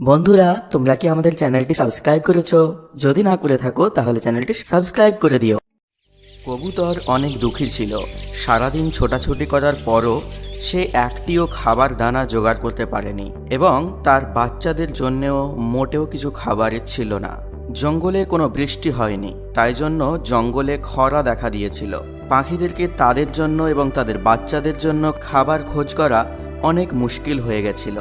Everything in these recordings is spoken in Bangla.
বন্ধুরা, তোমরা কি আমাদের চ্যানেলটি সাবস্ক্রাইব করেছ? যদি না করে থাকো, তাহলে চ্যানেলটি সাবস্ক্রাইব করে দিও। কবুতর অনেক দুঃখী ছিল। সারাদিন ছোটাছুটি করার পরও সে একটিও খাবার দানা জোগাড় করতে পারেনি এবং তার বাচ্চাদের জন্যেও মোটেও কিছু খাবারের ছিল না। জঙ্গলে কোনো বৃষ্টি হয়নি, তাই জন্য জঙ্গলে খরা দেখা দিয়েছিল। পাখিদেরকে তাদের জন্য এবং তাদের বাচ্চাদের জন্য খাবার খোঁজ করা অনেক মুশকিল হয়ে গেছিল।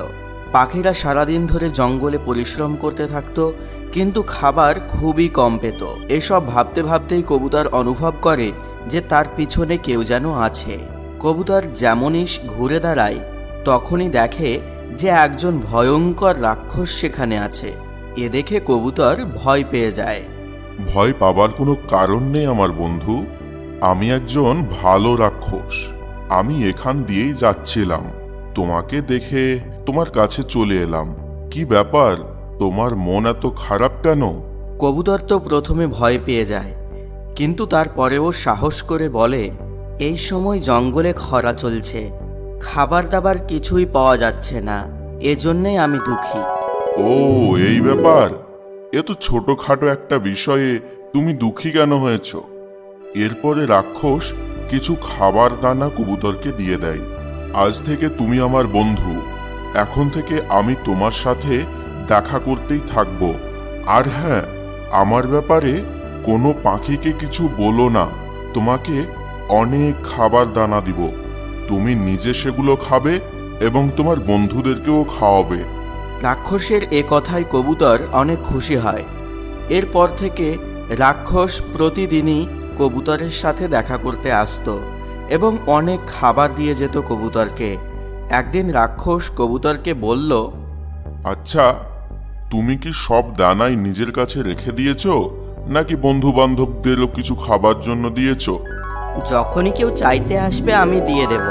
পাখিরা সারাদিন ধরে জঙ্গলে পরিশ্রম করতে থাকত, কিন্তু খাবার খুবই কম পেত। এসব ভাবতে ভাবতেই কবুতর অনুভব করে যে তার পিছনে কেউ যেন আছে। কবুতর যেমনই ঘুরে দাঁড়ায়, তখনই দেখে যে একজন ভয়ঙ্কর রাক্ষস সেখানে আছে। এ দেখে কবুতর ভয় পেয়ে যায়। ভয় পাবার কোনো কারণ নেই আমার বন্ধু। আমি একজন ভালো রাক্ষস। আমি এখান দিয়েই যাচ্ছিলাম। তোমাকে দেখে তোমার কাছে চলে এলাম। কি ব্যাপার? তোমার মন এত খারাপ কেন? কবুতর তো প্রথমে ভয় পেয়ে যায় কিন্তু তারপরেও সাহস করে বলে এই সময় জঙ্গলে খরা চলছে খাবার দাবার কিছুই পাওয়া যাচ্ছে না এজন্যই আমি দুঃখী। ও এই ব্যাপার? এ তো ছোটখাটো একটা বিষয়ে তুমি দুঃখী কেন হয়েছ? এরপরে রাক্ষস কিছু খাবার দানা কবুতরকে দিয়ে দেয়। আজ থেকে তুমি আমার বন্ধু। এখন থেকে আমি তোমার সাথে দেখা করতেই থাকব। আর হ্যাঁ আমার ব্যাপারে কোনো পাখিকে কিছু বলো না। তোমাকে অনেক খাবার দানা দিব। তুমি নিজে সেগুলো খাবে এবং তোমার বন্ধুদেরকেও খাওয়াবে। রাক্ষসের এ কথায় কবুতর অনেক খুশি হয়। এরপর থেকে রাক্ষস প্রতিদিনই কবুতরের সাথে দেখা করতে আসতো এবং অনেক খাবার দিয়ে যেত কবুতরকে। একদিন রাক্ষস কবুতরকে বলল আচ্ছা তুমি কি সব দানাই নিজের কাছে রেখে দিয়েছ নাকি বন্ধু বান্ধবদেরও কিছু খাবার জন্য দিয়েছ? যখনই কেউ চাইতে আসবে আমি দিয়ে দেব।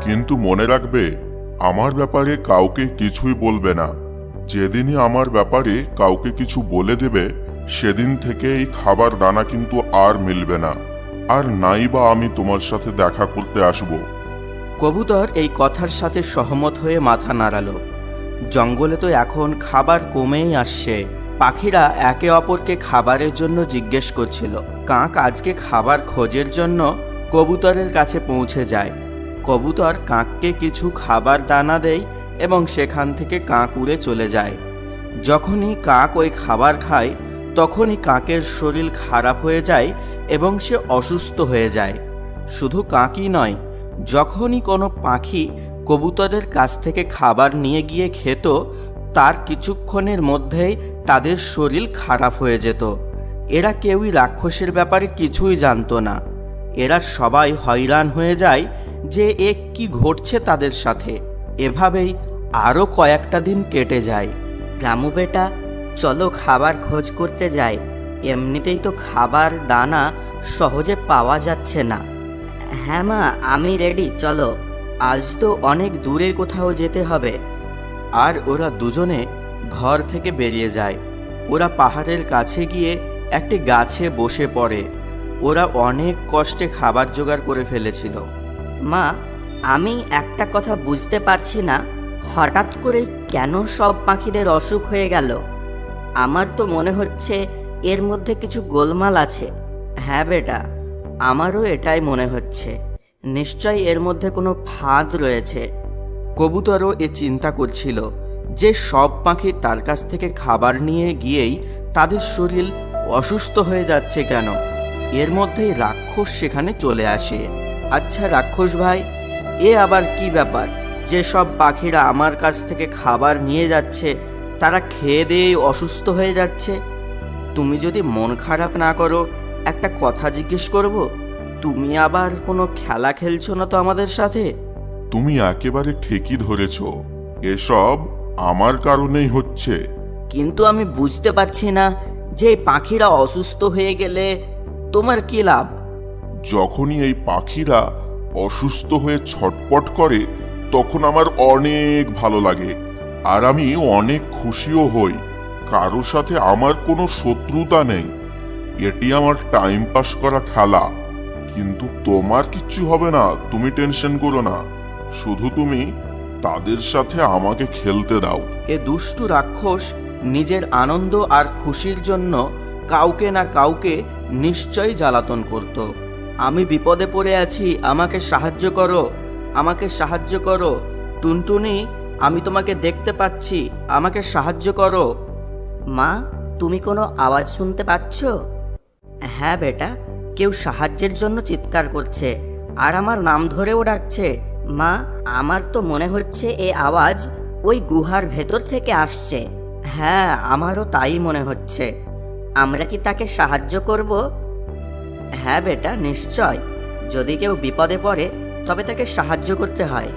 কিন্তু মনে রাখবে আমার ব্যাপারে কাউকে কিছুই বলবে না। যেদিনই আমার ব্যাপারে কাউকে কিছু বলে দেবে সেদিন থেকে এই খাবার দানা কিন্তু আর মিলবে না। আর নাই বা আমি তোমার সাথে দেখা করতে আসব। কবুতর এই কথার সাথে সহমত হয়ে মাথা নাড়ালো। জঙ্গলে তো এখন খাবার কমেই আসছে। পাখিরা একে অপরকে খাবারের জন্য জিজ্ঞেস করছিল। কাক আজকে খাবার খোঁজের জন্য কবুতরের কাছে পৌঁছে যায়। কবুতর কাককে কিছু খাবার দানা দেয় এবং সেখান থেকে কাক উড়ে চলে যায়। যখনই কাক ওই খাবার খায়, তখনই কাকের শরীর খারাপ হয়ে যায় এবং সে অসুস্থ হয়ে যায়। শুধু কাকই নয় যখনই কোনো পাখি কবুতরের কাছ থেকে খাবার নিয়ে গিয়ে খেত, তার কিছুক্ষণের মধ্যেই তাদের শরীর খারাপ হয়ে যেত। এরা কেউই রাক্ষসের ব্যাপারে কিছুই জানতো না। এরা সবাই হয়রান হয়ে যায় যে এ কি ঘটছে তাদের সাথে। এভাবেই আরও কয়েকটা দিন কেটে যায়। রামু বেটা, চলো খাবার খোঁজ করতে যাই। এমনিতেই তো খাবার, দানা সহজে পাওয়া যাচ্ছে না। হ্যাঁ মা, আমি রেডি চলো। আজ তো অনেক দূরে কোথাও যেতে হবে। আর ওরা দুজনে ঘর থেকে বেরিয়ে যায়। ওরা পাহাড়ের কাছে গিয়ে একটি গাছে বসে পড়ে। ওরা অনেক কষ্টে খাবার জোগাড় করে ফেলেছিল। মা, আমি একটা কথা বুঝতে পারছি না। হঠাৎ করে কেন সব পাখিদের অসুখ হয়ে গেল? আমার তো মনে হচ্ছে এর মধ্যে কিছু গোলমাল আছে। হ্যাঁ বেটা। আমারও এটাই মনে হচ্ছে। নিশ্চয় এর মধ্যে কোনো ফাঁদ রয়েছে। কবুতরও এ চিন্তা করছিল যে সব পাখি তার কাছ থেকে খাবার নিয়ে গিয়েই তাদের শরীর অসুস্থ হয়ে যাচ্ছে কেন? এর মধ্যেই রাক্ষস সেখানে চলে আসে। আচ্ছা রাক্ষস ভাই, এ আবার কি ব্যাপার? যে সব পাখিরা আমার কাছ থেকে খাবার নিয়ে যাচ্ছে, তারা খেয়ে দিয়ে অসুস্থ হয়ে যাচ্ছে? তুমি যদি মন খারাপ না করো একটা কথা জিজ্ঞেস করব? তুমি আবার কোনো খেলা খেলছো না তো আমাদের সাথে? তুমি একেবারে ঠিকই ধরেছ। এসব আমার কারণেই হচ্ছে। কিন্তু আমি বুঝতে পারছি না যে এই পাখিরা অসুস্থ হয়ে গেলে তোমার কি লাভ? যখনই এই পাখিরা অসুস্থ হয়ে ছটপট করে তখন আমার অনেক ভালো লাগে। আর আমি অনেক খুশিও হই। কারও সাথে আমার কোনো শত্রুতা নেই। এটি আমার টাইম পাস করা খেলা। কিন্তু তোমার কিচ্ছু হবে না তুমি টেনশন করো না। শুধু তুমি তাদের সাথে আমাকে খেলতে দাও। এ দুষ্টু রাক্ষস নিজের আনন্দ আর খুশির জন্য কাউকে না কাউকে নিশ্চয়ই জ্বালাতন করত। আমি বিপদে পড়ে আছি আমাকে সাহায্য করো আমাকে সাহায্য করো। টুনটুনি আমি তোমাকে দেখতে পাচ্ছি আমাকে সাহায্য করো। মা তুমি কোনো আওয়াজ শুনতে পাচ্ছ? হ্যাঁ বেটা, কেউ সাহায্যের জন্য চিৎকার করছে আর আমার নাম ধরেও ডাকছে। মা, আমার তো মনে হচ্ছে এ আওয়াজ ওই গুহার ভেতর থেকে আসছে। হ্যাঁ আমারও তাই মনে হচ্ছে। আমরা কি তাকে সাহায্য করব? হ্যাঁ বেটা, নিশ্চয়। যদি কেউ বিপদে পড়ে, তবে তাকে সাহায্য করতে হয়।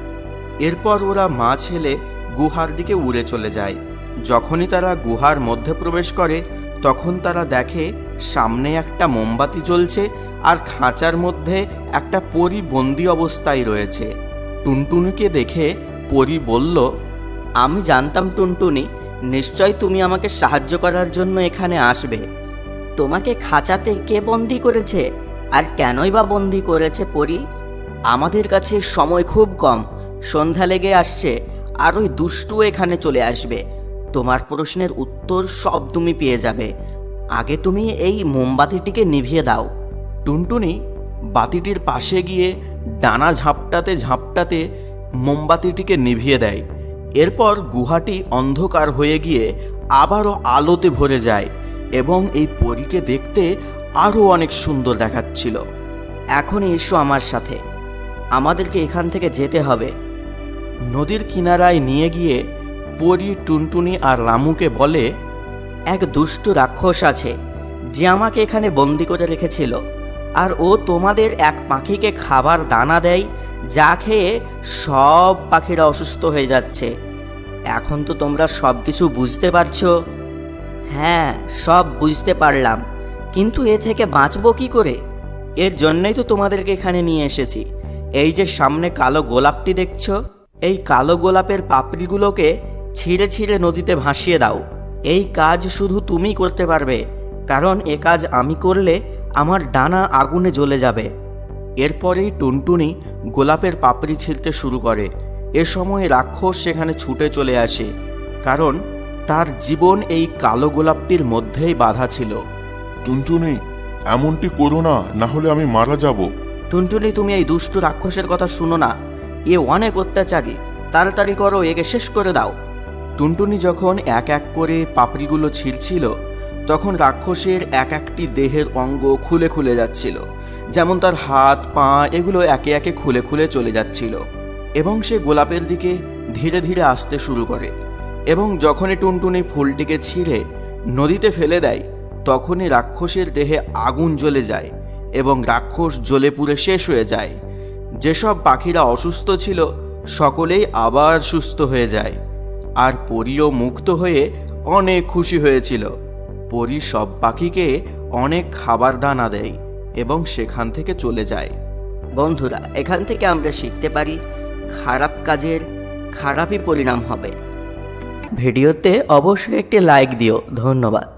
এরপর ওরা মা ছেলে গুহার দিকে উড়ে চলে যায়। যখনই তারা গুহার মধ্যে প্রবেশ করে, তখন তারা দেখে সামনে একটা মোমবাতি জ্বলছে আর খাঁচার মধ্যে একটা পরি বন্দি অবস্থায় রয়েছে। টুনটুনিকে দেখে পরি বলল, আমি জানতাম টুনটুনি, নিশ্চয় তুমি আমাকে সাহায্য করার জন্য এখানে আসবে। তোমাকে খাঁচাতে কে বন্দি করেছে? আর কেনই বা বন্দি করেছে পরি? আমাদের কাছে সময় খুব কম, সন্ধ্যা লেগে আসছে, আর ওই দুষ্টু এখানে চলে আসবে। তোমার প্রশ্নের উত্তর সব তুমি পেয়ে যাবে। আগে তুমি এই মোমবাতিটিকে নিভিয়ে দাও। টুনটুনি বাতিটির পাশে গিয়ে ডানা ঝাপটাতে ঝাপটাতে মোমবাতিটিকে নিভিয়ে দেয়। এরপর গুহাটি অন্ধকার হয়ে গিয়ে আবারও আলোতে ভরে যায় এবং এই পরীকে দেখতে আরও অনেক সুন্দর দেখাচ্ছিল। এখন এসো আমার সাথে। আমাদেরকে এখান থেকে যেতে হবে। নদীর কিনারায় নিয়ে গিয়ে পরি টুনটুনি আর রামুকে বলে, এক দুষ্ট রাক্ষস আছে, যে আমাকে এখানে বন্দি করে রেখেছিল, আর ও তোমাদের এক পাখিকে খাবার দানা দেয়, যা খেয়ে সব পাখিরা অসুস্থ হয়ে যাচ্ছে। এখন তো তোমরা সব কিছু বুঝতে পারছ? হ্যাঁ সব বুঝতে পারলাম, কিন্তু এ থেকে বাঁচবো কি করে? এর জন্যই তো তোমাদেরকে এখানে নিয়ে এসেছি। এই যে সামনে কালো গোলাপটি দেখছ, এই কালো গোলাপের পাপড়িগুলোকে ছিঁড়ে ছিঁড়ে নদীতে ভাসিয়ে দাও। এই কাজ শুধু তুমি করতে পারবে কারণ এ কাজ আমি করলে আমার ডানা আগুনে জ্বলে যাবে। এরপরেই টুনটুনি গোলাপের পাপড়ি ছিঁড়তে শুরু করে। এ সময় রাক্ষস সেখানে ছুটে চলে আসে কারণ তার জীবন এই কালো গোলাপটির মধ্যেই বাধা ছিল। টুনটুনি এমনটি করো না না হলে আমি মারা যাব। টুনটুনি তুমি এই দুষ্ট রাক্ষসের কথা শুনো না। এ অনেক অত্যাচারী। তাড়াতাড়ি করো একে শেষ করে দাও। টুনটুনি যখন এক এক করে পাপড়িগুলো ছিঁড়ছিল, তখন রাক্ষসের এক একটি দেহের অঙ্গ খুলে খুলে যাচ্ছিল, যেমন তার হাত, পা এগুলো একে একে খুলে খুলে চলে যাচ্ছিল এবং সে গোলাপের দিকে ধীরে ধীরে আসতে শুরু করে এবং যখনই টুনটুনি ফুলটিকে ছিঁড়ে নদীতে ফেলে দেয়, তখনই রাক্ষসের দেহে আগুন জ্বলে যায় এবং রাক্ষস জ্বলে পুড়ে শেষ হয়ে যায়। যেসব পাখিরা অসুস্থ ছিল, সকলেই আবার সুস্থ হয়ে যায়। আর পরীও মুক্ত হয়ে অনেক খুশি হয়েছিল। পরি সব পাখিকে অনেক খাবার দানা দেয় এবং সেখান থেকে চলে যায়। বন্ধুরা এখান থেকে আমরা শিখতে পারি খারাপ কাজের খারাপই পরিণাম হবে। ভিডিওতে অবশ্যই একটি লাইক দিও। ধন্যবাদ।